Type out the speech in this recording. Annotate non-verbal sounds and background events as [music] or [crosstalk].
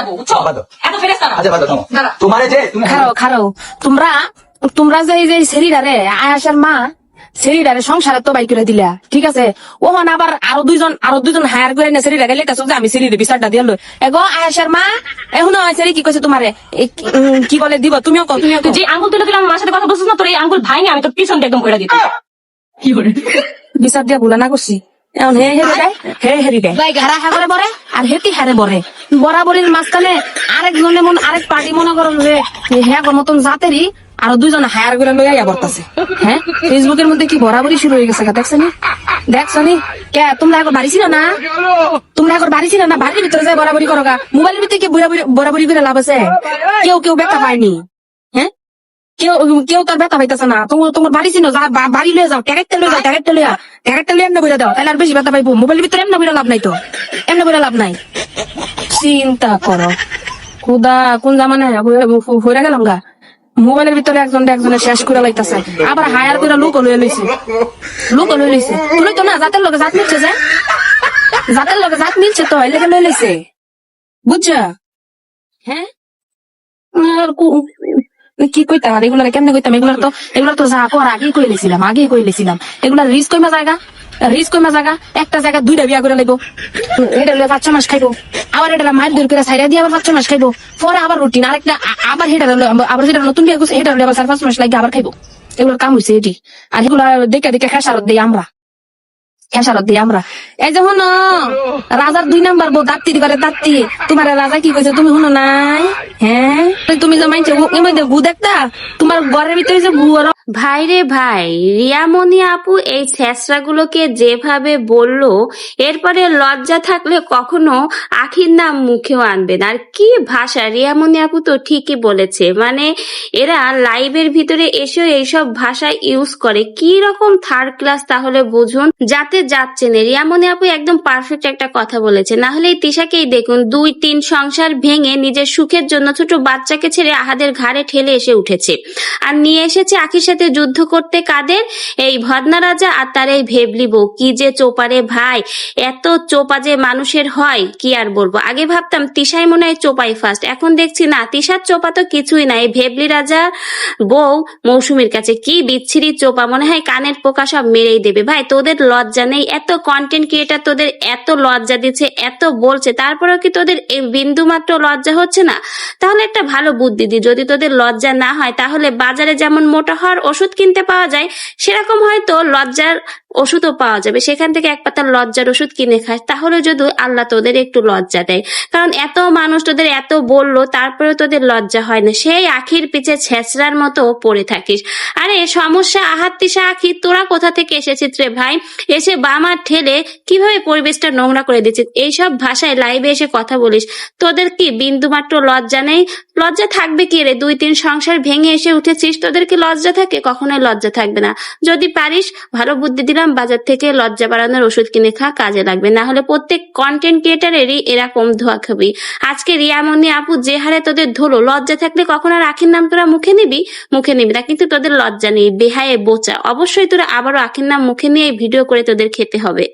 থাকব বুঝছ? এত ফেরেস্তা না। আচ্ছা। তোমারে যে খারো তোমরা তোমরা যে এই যে সেরিডারে আয়াসের মা সেরিডারে সংসারে তো বাই করে দিলা ঠিক আছে? ওহন আবার আরও দুইজন আরও দুইজন হায়ার করে না সেরিডা গেলে যে আমি সেরিডে বিচারটা দিয়ে লই। এগো আয়াসের মা এখন সেরি কি কইছে তোমারে? কি- উম, কি বলে দিব? তুমিও কও। তুমিও যে আঙ্গুল তুলে দিলাম আমার সাথে কথা বলছিস না তোর এই আঙ্গুল ভাই আমি তোর পিছন দিয়ে একদম করে দিতাম কি করে [laughs] বিচার দিয়া ভুলা না করছি। এখন হে হেরি দেয় হে হেরি দেয় হারা হাগরে বরে আর হেতি হারে বরে বরাবরের মাঝখানে আরেকজনে মন আরেক পার্টি মনে করো যে হ্যাঁ মতন জাতেরই আরও দুজন হায়ার করে লইয়া ইয়া বর্তাছে হ্যাঁ ফেসবুকের মধ্যে কি বরাবরই শুরু হয়ে গেছে দেখছ নি দেখছ নি কে তোমরা এখন বাড়ি ছিল না? তোমরা এখন বাড়ি ছিল না? বাড়ির ভিতরে যাই বরাবরি করো গা মোবাইলের ভিতরে কি বরাবরি বরাবরি করে লাভ আছে? কেউ কেউ ব্যথা পায়নি। কেউ কেউ তার ব্যথা পাইতেছে না। তোমার তোমার বাড়ি বা- বাড়ি লয়ে যাও ট্যাকেটটা লয়ে যাও ট্যাকেটটা লইয়া ট্যাকেটটা লইয়া এমনি বইরা দাও, তাহলে আর বেশি ব্যথা পাইবো। মোবাইলের ভিতরে এমনি বইরা লাভ নাই তো, এমনি বইরা লাভ নাই। চিন্তা করো। খুদা, কোন জামানে হইরা গেলাম গা? মোবাইলের ভিতরে একজন একজনে শেষ করে লাইতাছে। আবার হায়ার করে লোক লয়ে লইছে। লোক লয়ে লইছে। তুই তো না, জাতের লগে জাত মিলছে যে? জাতের লগে জাত মিলছে তো এলাকা লয়ে লইছে। বুঝছ? হ্যাঁ? কু- কইতাম আর এগুলার কেমনে কইতাম এগুলার তো তো যা আগেই আগেই কইমা জায়গা? কইমা জায়গা? একটা জায়গা দুইটা বিয়া করে লাগবো। এটা হলে পাঁচ মাস খাইবো। আবার এটা মাইল দূর করে সাইডা দিয়ে আবার পাঁচ মাস খাইবো। পরে আবার রুটিন আরেকটা আবার হেটা আবার নতুন বিয়া করছে হেটা আবার চার পাঁচ মাস লাগে আবার খাইবো। কাম হয়েছে এটি। আর এগুলা দেখে দেখে খেসারত দিই আমরা। খেসারত দিই আমরা। এই যে শুনো, রাজার দুই নাম্বার বউ দাত্তি করে, দাত্তি। তোমার রাজা কি কইছে তুমি শুনো নাই? হ্যাঁ? তুমি যে মাইছে গু দেখতা? তোমার ঘরের ভিতরে যে গু আর ভাই, রিয়ামণি আপু এই ছেঁচড়াগুলোকে যেভাবে বলল, এরপরে লজ্জা থাকলে কখনো আখির নাম মুখেও আনবেন আর কি ভাষা, রিয়ামণি আপু তো ঠিকই বলেছে। মানে এরা লাইভের ভিতরে এসেও এইসব ভাষা ইউজ করে। কি রকম থার্ড ক্লাস তাহলে বুঝুন? যাতে যাচ্ছে না। রিয়ামণি আপু একদম পারফেক্ট একটা কথা বলেছে। না হলে তিশাকেই দেখুন, দুই তিন সংসার ভেঙে নিজের সুখের জন্য ছোট বাচ্চাকে ছেড়ে আহাদের ঘাড়ে ঠেলে এসে উঠেছে। আর নিয়ে এসেছে আখির সাথে যুদ্ধ করতে কাদের? এই ভদনা রাজা আর তার এই ভেবলি বউ। কি যে চোপারে ভাই। এত চোপা যে মানুষের হয়, কি আর বলব? আগে ভাবতাম তিশাই মনে হয় চোপাই ফার্স্ট এখন দেখছি না, তিশার চোপা তো কিছুই না। এই ভেবলি রাজা বউ মৌসুমীর কাছে কি বিচ্ছিরি চোপা। মনে হয় কানের পোকা সব মেরেই দেবে। ভাই, তোদের লজ্জা নেই? এত কন্টেন্ট ক্রিয়েটার তোদের এত লজ্জা দিচ্ছে, এত বলছে। তারপরেও কি তোদের এই বিন্দু মাত্র লজ্জা হচ্ছে না? তাহলে একটা ভালো বুদ্ধি দি। যদি তোদের লজ্জা না হয়, তাহলে বাজারে যেমন মোটা হওয়ার ওষুধ কিনতে পাওয়া যায়, সেরকম হয়তো লজ্জার ওষুধও পাওয়া যাবে। সেখান থেকে এক পাতা লজ্জার ওষুধ কিনে খাস তাহলে যদি আল্লাহ তোদের একটু লজ্জা দেয়। কারণ এত মানুষ তোদের এত বলল, তারপরেও তোদের লজ্জা হয় না। সেই আখির পিছে ছেঁচড়ার মতো পড়ে থাকিস। আরে, সমস্যা, আহাত তিসা আখি, তোরা কোথা থেকে এসেছিস রে ভাই? এসে বামার ঠেলে কীভাবে পরিবেশটা নোংরা করে দিচ্ছিস? এইসব ভাষায় লাইভে এসে কথা বলিস। তোদের কি বিন্দু মাত্র লজ্জা নেই? লজ্জা থাকবে কি রে? দুই তিন সংসার ভেঙে এসে উঠেছিস? তোদের কি লজ্জা থাকে কখনোই লজ্জা থাকবে না। যদি পারিস, ভালো বুদ্ধি দিলাম, বাজার থেকে লজ্জা বাড়ানোর ওষুধ কিনে খা, কাজে লাগবে। না হলে প্রত্যেক কন্টেন্ট ক্রিয়েটারেরই এরকম ধোয়া খাবি। আজকে রিয়ামনি আপু যে হারে তোদের ধরো লজ্জা থাকলে কখনো আর আখির নাম তোরা মুখে নিবি? মুখে নিবি না, কিন্তু তোদের লজ্জা নেই, বেহায়ে, বোচা। অবশ্যই তোরা আবারও আখির নাম মুখে নিয়ে ভিডিও করে তোদের খেতে হবে।